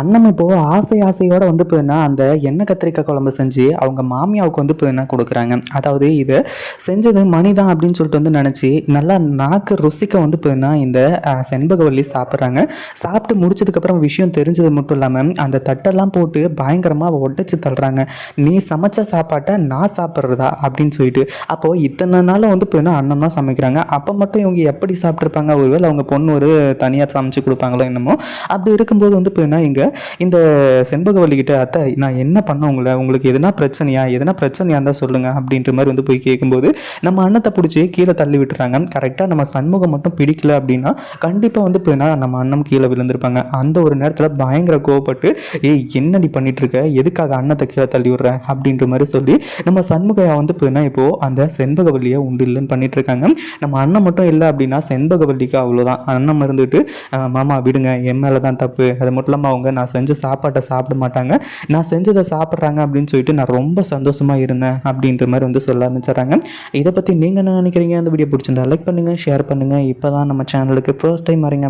அண்ணன் இப்போது ஆசை ஆசையோடு வந்து போயின்னா அந்த எண்ணெய் கத்திரிக்காய் குழம்பு செஞ்சு அவங்க மாமியாவுக்கு வந்து போயின்னா கொடுக்குறாங்க? அதாவது இதை செஞ்சது மணிதான் அப்படின்னு சொல்லிட்டு வந்து நினச்சி நல்லா நாக்கு ருசிக்க வந்து போயின்னா இந்த செண்பகவல்லி சாப்பிட்றாங்க. சாப்பிட்டு முடிச்சதுக்கப்புறம் விஷயம் தெரிஞ்சது மட்டும் இல்லாமல் அந்த தட்டெல்லாம் போட்டு பயங்கரமாக உடைச்சு தள்ளுறாங்க. நீ சமைச்ச சாப்பாட்டை நான் சாப்பிட்றதா? அப்படின்னு சொல்லிட்டு. அப்போது இத்தனை நாளும் வந்து போயின்னா அண்ணன் தான் சமைக்கிறாங்க. அப்போ மட்டும் இவங்க எப்படி சாப்பிட்ருப்பாங்க ஒருவேளை அவங்க பொண்ணு ஒரு தனியாக சமைச்சு கொடுப்பாங்களோ என்னமோ. அப்படி இருக்கும்போது வந்து போயின்னா இங்கே இந்த செண்பகவல்லி கிட்ட அத்தை நான் என்ன பண்ண உங்களை? உங்களுக்கு எதுனா பிரச்சனையா? எதுனா பிரச்சனையா இருந்தால் சொல்லுங்க. அப்படின்ற மாதிரி வந்து போய் கேட்கும்போது நம்ம அண்ணத்தை பிடிச்சி கீழே தள்ளி விட்டுறாங்க. கரெக்டாக நம்ம சண்முகம் மட்டும் பிடிக்கல அப்படின்னா கண்டிப்பாக வந்து போயின்னா நம்ம அண்ணன் கீழே விழுந்திருப்பாங்க. அந்த ஒரு நேரத்தில் பயங்கர கோவப்பட்டு ஏய் என்னடி பண்ணிட்டு இருக்க எதுக்காக அண்ணத்தை கீழே தள்ளி விடுற? அப்படின்ற மாதிரி சொல்லி நம்ம சண்முகையா வந்து போயின்னா இப்போ அந்த செண்பகவல்லியை உண்டு இல்லைன்னு பண்ணிட்டு இருக்காங்க நம்ம அண்ணன் மட்டும் இல்லை அப்படின்னா செண்பகவல்லிக்கு அவ்வளோதான் அண்ணன் இருந்துட்டு மாமா விடுங்க. என் மேலே தான் தப்பு. அது மட்டும் இல்லாமல் அவங்க நான் செஞ்ச சாப்பாட்டை சாப்பிட மாட்டாங்க. நான் செஞ்சதை சாப்பிட்றாங்க அப்படின்னு சொல்லிட்டு நான் ரொம்ப சந்தோஷமாக இருந்தேன் அப்படின்ற மாதிரி வந்து சொல்ல ஆரம்பிச்சிடறாங்க. இதை பற்றி நீங்கள் என்ன நினைக்கிறீங்க? அந்த வீடியோ பிடிச்சிருந்தா லைக் பண்ணுங்கள் ஷேர் பண்ணுங்கள் இப்போ தான் நம்ம சேனலுக்கு ஃபர்ஸ்ட் டைம் வரீங்க